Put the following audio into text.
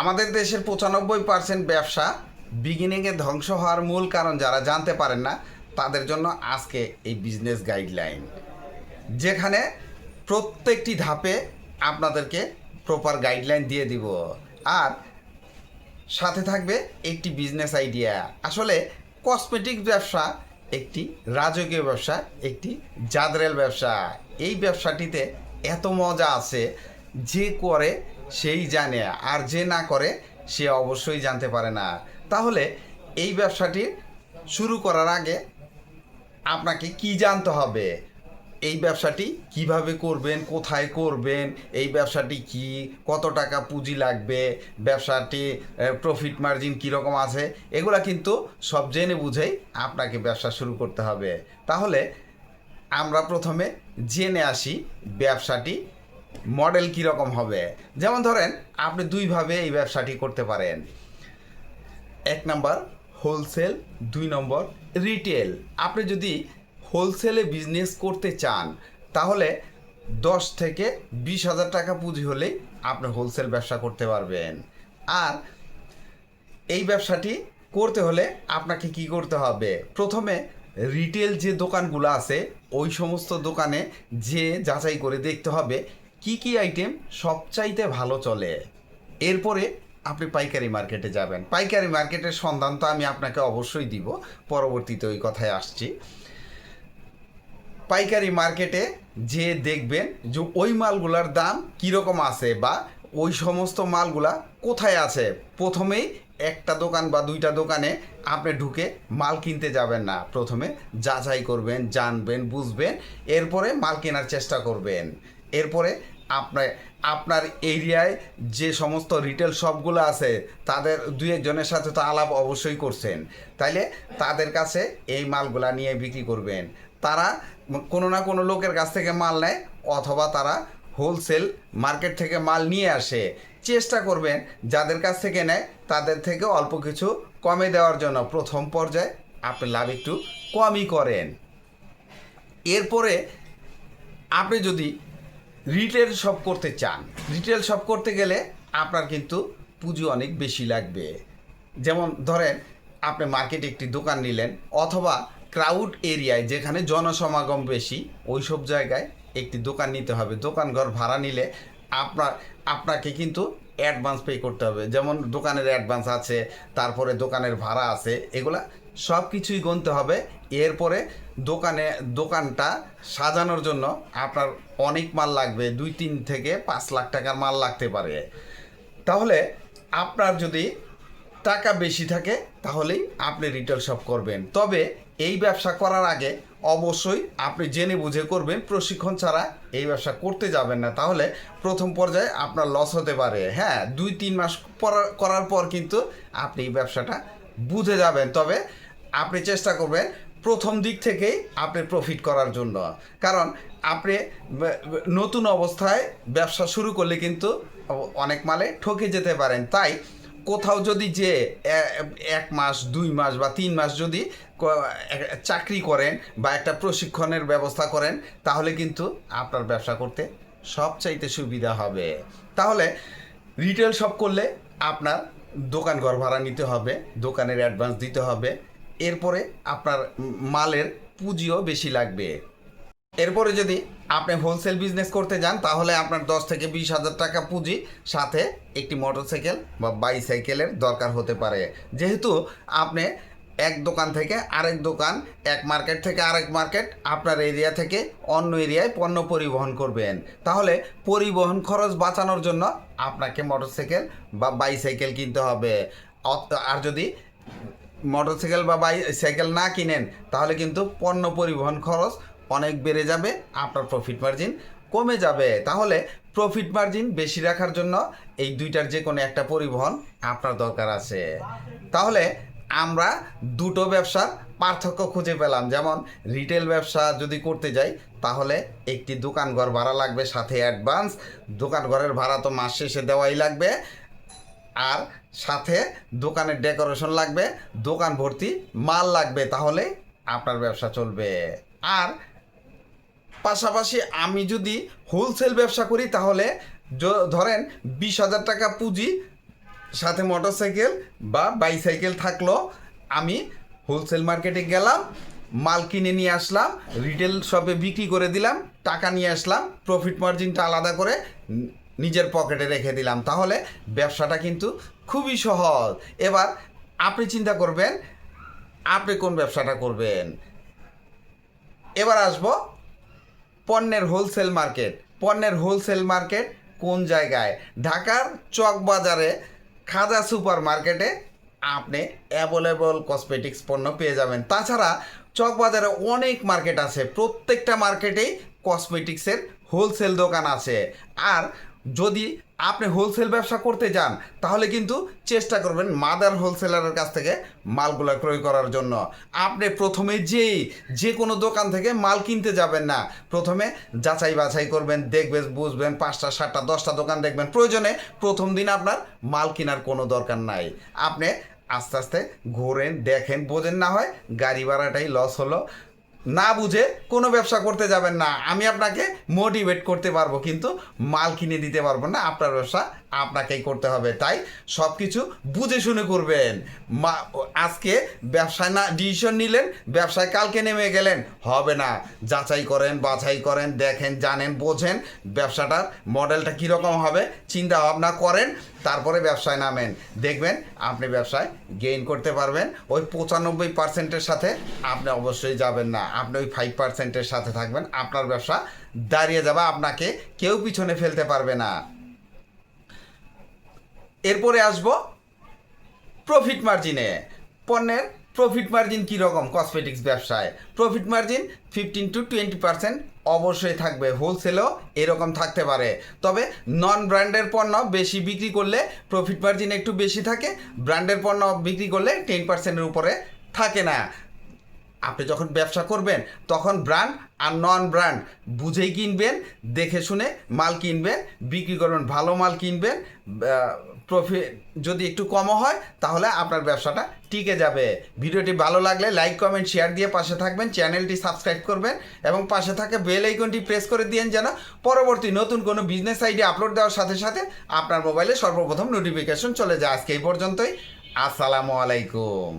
আমাদের দেশের পঁচানব্বই পার্সেন্ট ব্যবসা বিগিনিংয়ে ধ্বংস হওয়ার মূল কারণ যারা জানতে পারেন না, তাদের জন্য আজকে এই বিজনেস গাইডলাইন যেখানে প্রত্যেকটি ধাপে আপনাদেরকে প্রপার গাইডলাইন দিয়ে দিব। আর সাথে থাকবে একটি বিজনেস আইডিয়া আসলে কসমেটিক ব্যবসা একটি রাজকীয় ব্যবসা, একটি জাদরেল ব্যবসা। এই ব্যবসাটিতে এত মজা আছে যে করে সেই জানে, আর যে না করে সে অবশ্যই জানতে পারে না। তাহলে এই ব্যবসাটি শুরু করার আগে আপনাকে কি জানতে হবে? এই ব্যবসাটি কীভাবে করবেন, কোথায় করবেন, এই ব্যবসাটি কি, কত টাকা পুঁজি লাগবে, ব্যবসাটি প্রফিট মার্জিন কীরকম আছে, এগুলা কিন্তু সব জেনে বুঝেই আপনাকে ব্যবসা শুরু করতে হবে। তাহলে আমরা প্রথমে জেনে আসি ব্যবসাটি মডেল কীরকম হবে? যেমন ধরেন, আপনি দুইভাবে এই ব্যবসাটি করতে পারেন। এক নাম্বার হোলসেল দুই নম্বর রিটেল আপনি যদি হোলসেলে বিজনেস করতে চান, তাহলে দশ থেকে বিশ হাজার টাকা পুঁজি হলেই আপনি হোলসেল ব্যবসা করতে পারবেন। আর এই ব্যবসাটি করতে হলে আপনাকে কি করতে হবে? প্রথমে রিটেল যে দোকানগুলো আছে, ওই সমস্ত দোকানে যে যাচাই করে দেখতে হবে কি কি আইটেম সবচাইতে ভালো চলে? এরপরে আপনি পাইকারি মার্কেটে যাবেন। পাইকারি মার্কেটের সন্ধান তো আমি আপনাকে অবশ্যই দিব। পরবর্তীতে ওই কথায় আসছি। পাইকারি মার্কেটে যে দেখবেন যে ওই মালগুলার দাম কীরকম আছে বা ওই সমস্ত মালগুলা কোথায় আছে? প্রথমেই একটা দোকান বা দুইটা দোকানে আপনি ঢুকে মাল কিনতে যাবেন না। প্রথমে যাচাই করবেন, জানবেন, বুঝবেন, এরপরে মাল কেনার চেষ্টা করবেন। এরপরে আপনার আপনার এরিয়ায় যে সমস্ত রিটেল শপগুলো আছে, তাদের দুই একজনের সাথে তো আলাপ অবশ্যই করছেন। তাইলে তাদের কাছে এই মালগুলা নিয়ে বিক্রি করবেন। তারা কোনো না কোনো লোকের কাছ থেকে মাল নেয়, অথবা তারা হোলসেল মার্কেট থেকে মাল নিয়ে আসে। চেষ্টা করবেন যাদের কাছ থেকে নেয়, তাদের থেকে অল্প কিছু কমে দেওয়ার জন্য। প্রথম পর্যায়ে আপনি লাভ একটু কমই করেন। এরপরে আপনি যদি রিটেল শপ করতে চান। রিটেল শপ করতে গেলে আপনার কিন্তু পুঁজি অনেক বেশি লাগবে। যেমন ধরেন, আপনি মার্কেটে একটি দোকান নিলেন, অথবা ক্রাউড এরিয়ায় যেখানে জনসমাগম বেশি ওই সব জায়গায় একটি দোকান নিতে হবে। দোকান ঘর ভাড়া নিলে আপনার, আপনাকে কিন্তু অ্যাডভান্স পে করতে হবে। যেমন দোকানের অ্যাডভান্স আছে, তারপরে দোকানের ভাড়া আছে, এগুলা সব কিছুই গুনতে হবে। এরপরে দোকানে, দোকানটা সাজানোর জন্য আপনার অনেক মাল লাগবে, দুই, তিন থেকে পাঁচ লাখ টাকার মাল লাগতে পারে। তাহলে আপনার যদি টাকা বেশি থাকে, তাহলেই আপনি রিটেল শপ করবেন। তবে এই ব্যবসা করার আগে অবশ্যই আপনি জেনে বুঝে করবেন, প্রশিক্ষণ ছাড়া এই ব্যবসা করতে যাবেন না। তাহলে প্রথম পর্যায়ে আপনার লস হতে পারে। হ্যাঁ দুই, তিন মাস করার পর কিন্তু আপনি এই ব্যবসাটা বুঝে যাবেন। তবে আপনি চেষ্টা করবেন প্রথম দিক থেকেই আপনি প্রফিট করার জন্য। কারণ আপনি নতুন অবস্থায় ব্যবসা শুরু করলে কিন্তু অনেক মালে ঠকে যেতে পারেন। তাই কোথাও যদি যে এক মাস, দুই মাস বা তিন মাস যদি চাকরি করেন বা একটা প্রশিক্ষণের ব্যবস্থা করেন, তাহলে কিন্তু আপনার ব্যবসা করতে সবচাইতে সুবিধা হবে। তাহলে রিটেল শপ করলে আপনার দোকান ঘর ভাড়া নিতে হবে, দোকানের অ্যাডভান্স দিতে হবে এরপরে আপনার মালের পুঁজিও বেশি লাগবে। এরপরে যদি আপনি হোলসেল বিজনেস করতে যান, তাহলে আপনার দশ থেকে বিশ হাজার টাকা পুঁজি সাথে একটি মোটরসাইকেল বা বাইসাইকেলের দরকার হতে পারে। যেহেতু আপনি এক দোকান থেকে আরেক দোকান, এক মার্কেট থেকে আরেক মার্কেট আপনার এরিয়া থেকে অন্য এরিয়ায় পণ্য পরিবহন করবেন। তাহলে পরিবহন খরচ বাঁচানোর জন্য আপনাকে মোটরসাইকেল বা বাইসাইকেল কিনতে হবে। আর যদি মোটরসাইকেল বা বাইসাইকেল না কিনেন, তাহলে কিন্তু পণ্য পরিবহন খরচ অনেক বেড়ে যাবে, আপনার প্রফিট মার্জিন কমে যাবে। তাহলে প্রফিট মার্জিন বেশি রাখার জন্য এই দুইটার যে কোনো একটা পরিবহন আপনার দরকার আছে। তাহলে আমরা দুটো ব্যবসার পার্থক্য খুঁজে পেলাম, যেমন রিটেল ব্যবসা যদি করতে যাই, তাহলে একটি দোকান ঘর ভাড়া লাগবে সাথে অ্যাডভান্স দোকান ঘরের ভাড়া তো মাস শেষে দেওয়াই লাগবে। আর সাথে দোকানের ডেকোরেশন লাগবে, দোকান ভর্তি মাল লাগবে, তাহলে আপনার ব্যবসা চলবে। আর পাশাপাশি আমি যদি হোলসেল ব্যবসা করি, তাহলে ধরেন বিশ হাজার টাকা পুঁজি, সাথে মোটরসাইকেল বা বাইসাইকেল থাকল, আমি হোলসেল মার্কেটে গেলাম, মাল কিনে নিয়ে আসলাম রিটেল শপে বিক্রি করে দিলাম, টাকা নিয়ে আসলাম প্রফিট মার্জিনটা আলাদা করে নিজের পকেটে রেখে দিলাম, তাহলে ব্যবসাটা কিন্তু খুবই সহজ। এবার আপনি চিন্তা করবেন, আপনি কোন ব্যবসাটা করবেন? এবার আসব পণ্যের হোলসেল মার্কেট পণ্যের হোলসেল মার্কেট কোন জায়গায়? ঢাকার চক বাজারে খাজা সুপার মার্কেটে আপনি অ্যাভেলেবল কসমেটিক্স পণ্য পেয়ে যাবেন। তাছাড়া চক বাজারে অনেক মার্কেট আছে, প্রত্যেকটা মার্কেটেই কসমেটিক্সের হোলসেল দোকান আছে। আর যদি আপনি হোলসেল ব্যবসা করতে যান, তাহলে কিন্তু চেষ্টা করবেন মাদার হোলসেলারের কাছ থেকে মালগুলো ক্রয় করার জন্য। আপনি প্রথমে যেই, যে কোনো দোকান থেকে মাল কিনতে যাবেন না। প্রথমে যাচাই বাছাই করবেন, দেখবেন, বুঝবেন, পাঁচটা, সাতটা, দশটা দোকান দেখবেন। প্রয়োজনে প্রথম দিন আপনার মাল কেনার কোনো দরকার নাই। আপনি আস্তে আস্তে ঘোরেন, দেখেন, বোঝেন না হয় গাড়ি ভাড়াটাই লস হলো। না বুঝে কোনো ব্যবসা করতে যাবেন না। আমি আপনাকে মোটিভেট করতে পারব, কিন্তু মাল কিনে দিতে পারব না। আপনার ব্যবসা আপনাকেই করতে হবে। তাই সব কিছু বুঝে শুনে করবেন। মা, আজকে ব্যবসায় না ডিসিশন নিলেন, ব্যবসায় কালকে নেমে গেলেন, হবে না। যাচাই করেন, বাছাই করেন, দেখেন, জানেন, বোঝেন ব্যবসাটার মডেলটা কীরকম হবে, চিন্তা ভাবনা করেন, তারপরে ব্যবসায় নামেন। দেখবেন আপনি ব্যবসায় গেইন করতে পারবেন। ওই পঁচানব্বই পার্সেন্টের সাথে আপনি অবশ্যই যাবেন না। আপনি ওই ফাইভ পার্সেন্টের সাথে থাকবেন, আপনার ব্যবসা দাঁড়িয়ে যাবে, আপনাকে কেউ পিছনে ফেলতে পারবে না। এরপরে আসব প্রফিট মার্জিনে পণ্যের প্রফিট মার্জিন কীরকম কসমেটিক্স ব্যবসায়। Profit margin fifteen to twenty percent অবশ্যই থাকবে হোলসেলও এরকম থাকতে পারে। তবে নন ব্র্যান্ডের পণ্য বেশি বিক্রি করলে প্রফিট মার্জিন একটু বেশি থাকে ব্র্যান্ডের পণ্য বিক্রি করলে টেন পার্সেন্টের উপরে থাকে না। আপনি যখন ব্যবসা করবেন, তখন ব্র্যান্ড আর নন ব্র্যান্ড বুঝেই কিনবেন, দেখে শুনে মাল কিনবেন, বিক্রি করবেন, ভালো মাল কিনবেন প্রফিট যদি একটু কমও হয়, তাহলে আপনার ব্যবসাটা টিকে যাবে। ভিডিওটি ভালো লাগলে লাইক কমেন্ট শেয়ার দিয়ে পাশে থাকবেন, চ্যানেলটি সাবস্ক্রাইব করবেন এবং পাশে থাকে বেল আইকনটি প্রেস করে দিয়েন যেন পরবর্তী নতুন কোনো বিজনেস আইডি আপলোড দেওয়ার সাথে সাথে আপনার মোবাইলে সর্বপ্রথম নোটিফিকেশন চলে যায়। আজকে এই পর্যন্তই। আসসালামু আলাইকুম।